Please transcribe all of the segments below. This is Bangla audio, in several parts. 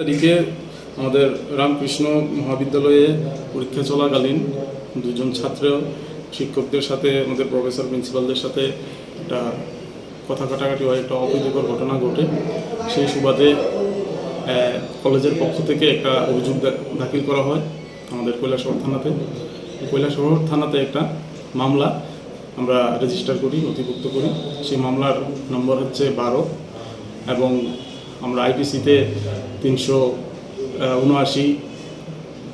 তারিখে আমাদের রামকৃষ্ণ মহাবিদ্যালয়ে পরীক্ষা চলাকালীন দুজন ছাত্র শিক্ষকদের সাথে, আমাদের প্রফেসর, প্রিন্সিপালদের সাথে একটা কথা কাটাকাটি হয়, একটা অপ্রীতিকর ঘটনা ঘটে। সেই সুবাদে কলেজের পক্ষ থেকে একটা অভিযোগ দাখিল করা হয় আমাদের কৈলাসহর থানাতে। কৈলাসহর থানাতে একটা মামলা আমরা রেজিস্টার করি, নথিভুক্ত করি। সেই মামলার নম্বর হচ্ছে বারো এবং আমরা আইপিসিতে তিনশো উনআশি,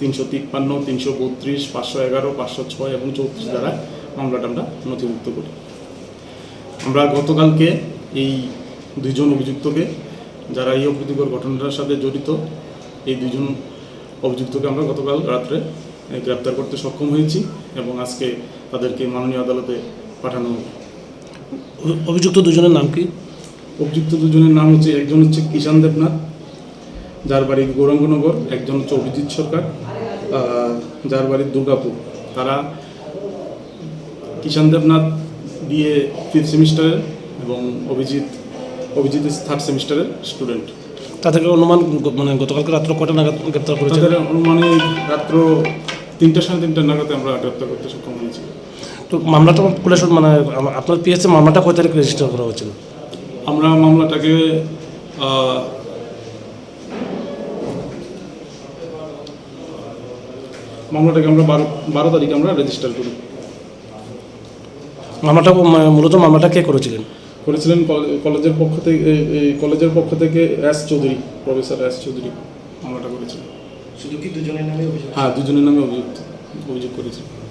তিনশো তিপ্পান্ন, তিনশো বত্রিশ, পাঁচশো এগারো, পাঁচশো ছয় এবং চৌত্রিশ দ্বারা মামলাটা আমরা নথিভুক্ত করি। আমরা গতকালকে এই দুইজন অভিযুক্তকে, যারা এই অপ্রীতিকর ঘটনাটার সাথে জড়িত, এই দুজন অভিযুক্তকে আমরা গতকাল রাত্রে গ্রেপ্তার করতে সক্ষম হয়েছি এবং আজকে তাদেরকে মাননীয় আদালতে পাঠানো অভিযুক্ত দুজনের নাম কি? অভিযুক্ত দুজনের নাম হচ্ছে একজন হচ্ছে কিষান দেবনাথ যার বাড়ি গৌরাঙ্গনগর একজন হচ্ছে অভিজিৎ সরকার যার বাড়ি দুর্গাপুর। তারা কিষান দেবনাথ বিএ ফিফথ সেমিস্টারের এবং অভিজিৎ অভিজিৎ থার্ড সেমিস্টারের স্টুডেন্ট তাদেরকে অনুমান মানে গতকালকে রাত্র কটা নাগাদ গ্রেপ্তার করেছে? তাদের অনুমানিক রাত্র তিনটা সাড়ে তিনটা নাগাদে আমরা গ্রেপ্তার করতে সক্ষম হয়েছি। তো মামলাটা পুলিশ মানে আপনার পিএসসি মামলাটা কয় তারিখ রেজিস্টার করা হয়েছিল? আমরা মামলাটাকে মামলাটাকে আমরা বারো বারো তারিখে আমরা রেজিস্টার করি। মামলাটা মূলত মামলাটা কে করেছিলেন? করেছিলেন কলেজের পক্ষ থেকে কলেজের পক্ষ থেকে S Chowdhury professor S Chowdhury মামলাটা করেছিলেন। শুধু কি দুজনের নামে অভিযোগ হ্যাঁ দুজনের নামে অভিযুক্ত অভিযোগ করেছিলেন।